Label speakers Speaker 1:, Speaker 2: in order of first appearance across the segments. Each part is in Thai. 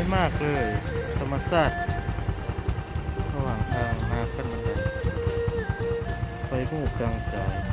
Speaker 1: วยมากเลย ธรรมชาติระหว่างทางมาขั้นบันไดไฟมูกกลางใจาย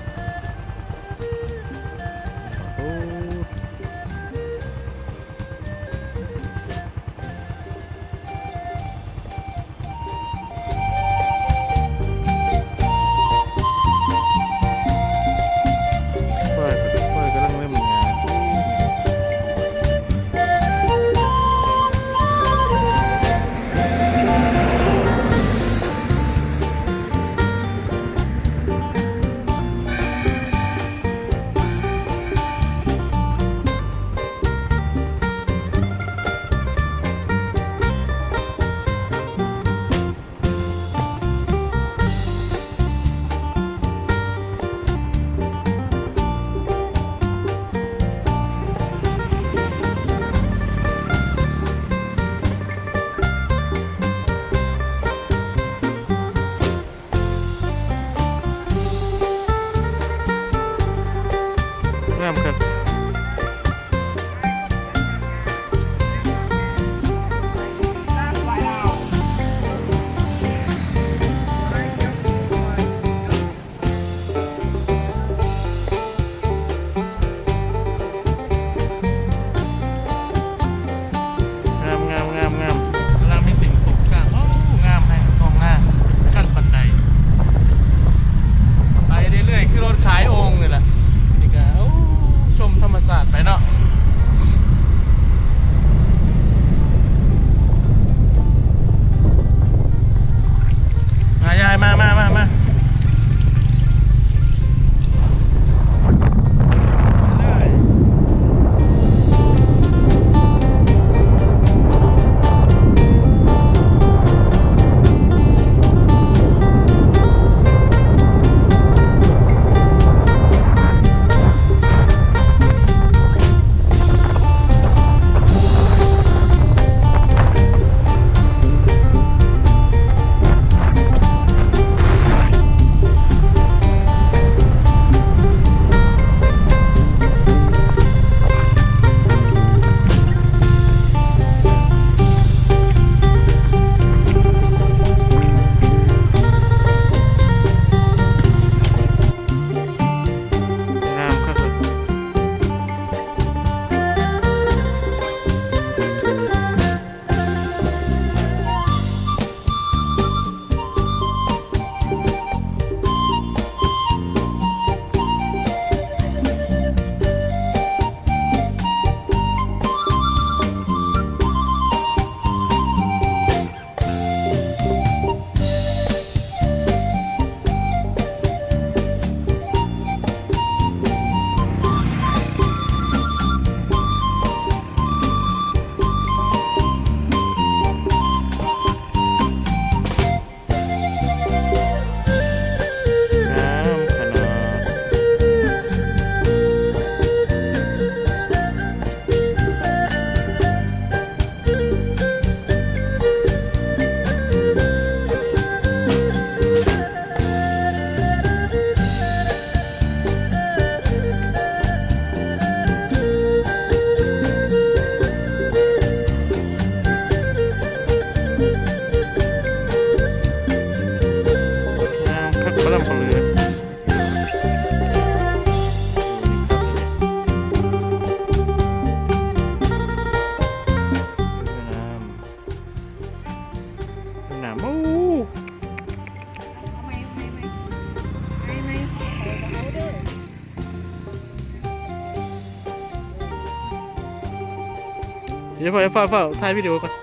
Speaker 1: เดี๋ยวพอเฝ้าเฝ้าถ่ายวิดีโอก่อน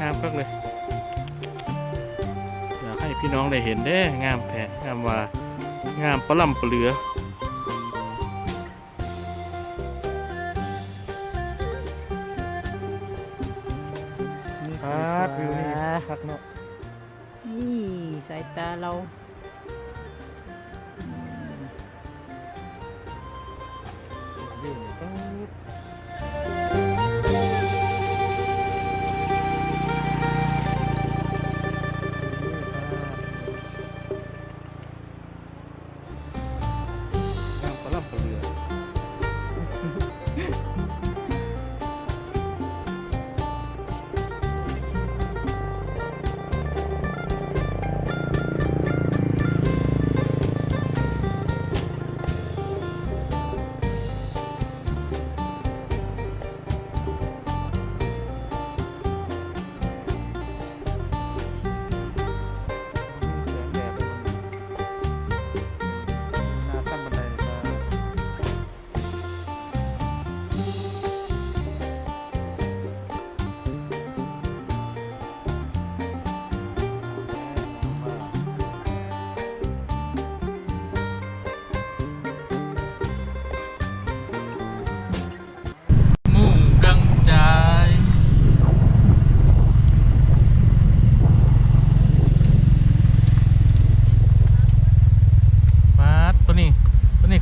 Speaker 1: งามคักเลยอยากให้พี่น้องได้เห็นเด้งามแท้งามว่างามปลำปลือครับวิวนี่คักเนาะนี่สายตาเราอืมวิวนี่ปึ๊บ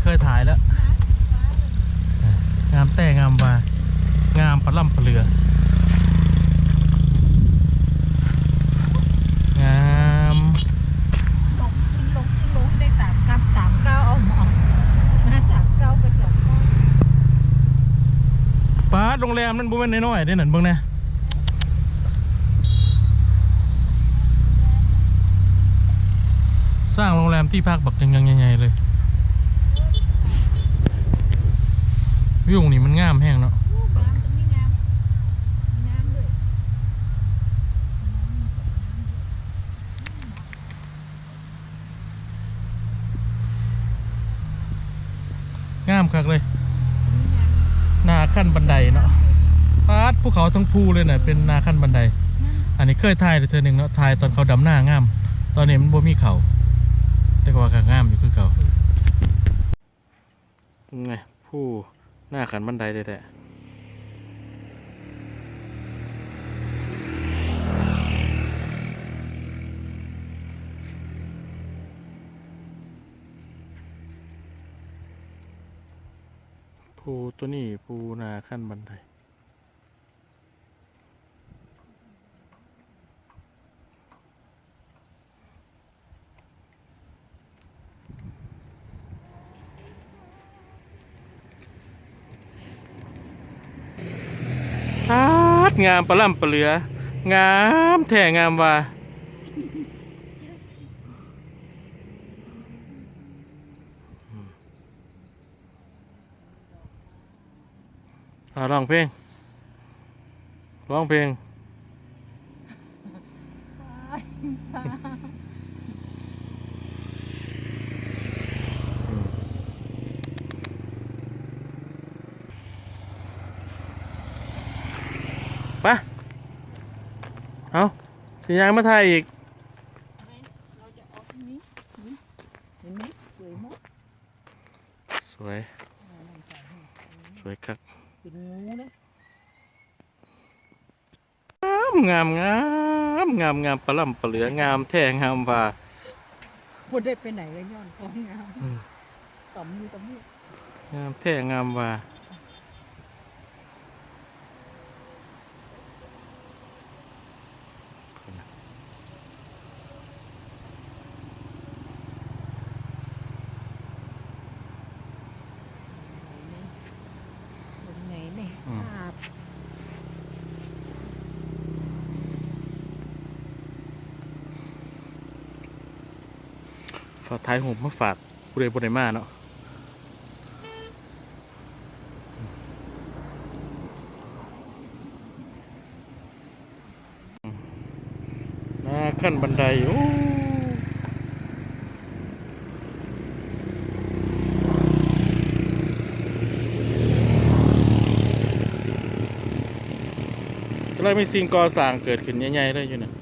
Speaker 1: เคยถ่ายแล้ว งามแต่งามว่างามปลาล่ำปลาเรือ
Speaker 2: งามหลงหลงหลงได้
Speaker 1: สามกับสามเก้าเอาหมอนมาสามเก้ากระจกป้า
Speaker 2: โรงแรม
Speaker 1: นั่นบุ้มเป็นน้อยๆได้หนันเบ้างนะสร้างโรงแรมที่พักแบบยังไงๆเลย วิวนี่มันงามแห้งเนาะ
Speaker 2: งามตรงนี้งามมีน้ำด้วย
Speaker 1: งามคักเลย
Speaker 2: มีน้ำ
Speaker 1: หนาขั้นบันไดเนาะพาดภูเขาทั้งภูเลยน่ะเป็นหนาขั้นบันได อันนี้เคยถ่ายเธอหนึ่งเนาะถ่ายตอนเขาดำหน้างาม ตอนนี้มันบ่มีเขาแต่ก็ว่าก็งามอยู่คือเขาไงผู้ หน้าขันบันไดแท้ๆภูตัวนี้ภูนาขั้นบันได ฮา ดงามปลาล่ำปลาเหลือ งามแท่งามว่าอ่าร้องเพลง ร้องเพลงไปะเอา สิยางมาถ่ายอีก
Speaker 2: เราจะเอาตรงนี้นี่เห็นไหมสวยมาก
Speaker 1: สวยสวยคัก
Speaker 2: เป็นงูนะ
Speaker 1: งามงามงามงามงามปลาล่ำปลาเหลืองามแท่งามว่า
Speaker 2: พูดได้ไปไหนเลยย้อนของงาม
Speaker 1: อืม
Speaker 2: ต่อมอยู่ต่อมอยู่
Speaker 1: งามแท่งามว่า
Speaker 2: ตรงไหนเนี่ย
Speaker 1: อืม
Speaker 2: ภาพ
Speaker 1: ฝากท้ายหูมาฝากผู้ใดผู้ใดมาเนาะหน้าขั้นบันได โอ้อะไรไม่สิ่งก่อสร้างเกิดขึ้นใหญ่ๆเลยอยู่เนี่ย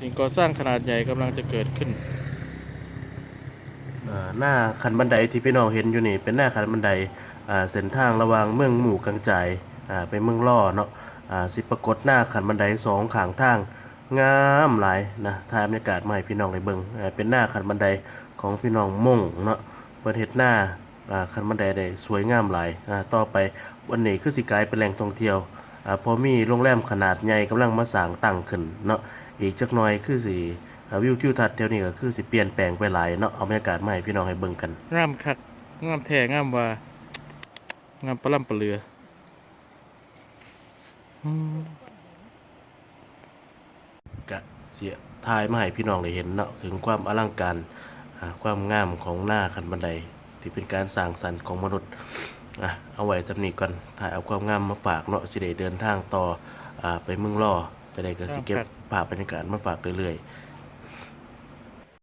Speaker 1: สิ่ง ก่อสร้างขนาดใหญ่กำลังจะเกิดขึ้นหน้าขันบันไดที่พี่น้องเห็นอยู่นี่ เป็นหน้าขันบันไดอ่าเส้นทางระหว่างเมืองหมู่กังจายอ่าไปเมืองล่อเนาะอ่าสิปรากฏหน้าขันบันไดสองขางทางงามหลายนะถ่ายบรรยากาศมาให้พี่น้องได้เบิ่งอ่าเป็นหน้าขันบันไดของพี่น้องม่งเนาะเปิดเฮ็ดหน้าอ่าขันบันไดได้สวยงามหลายอ่าต่อไปวันนี้คือสิกลายเป็นแหล่งท่องเที่ยวอ่าพอมีโรงแรมขนาดใหญ่กำลังมาสร้างตั้งขึ้นเนาะ อีกจักหน่อยคือสิอ่าวิวทิวทัศน์แถวนี้ก็คือสิเปลี่ยนแปลงไปหลายเนาะเอาบรรยากาศมาให้พี่น้องให้เบิ่งกันงามคักงามแท้งามว่างามปลาล่ำปลาเรืออืมกะเสียทายมาให้พี่น้องได้เห็นเนาะถึงความอลังการอ่าความงามของหน้าคันบันได ที่เป็นการสร้างสรรค์ของมนุษย์อะเอาไว้ตำนี้ก่อนถ่ายเอาความงามมาฝากเนาะสิได้เดินทางต่ออ่าไปเมืองล่อ จะได้ก็สิเก็บภาพบรรยากาศมาฝากเรื่อยๆ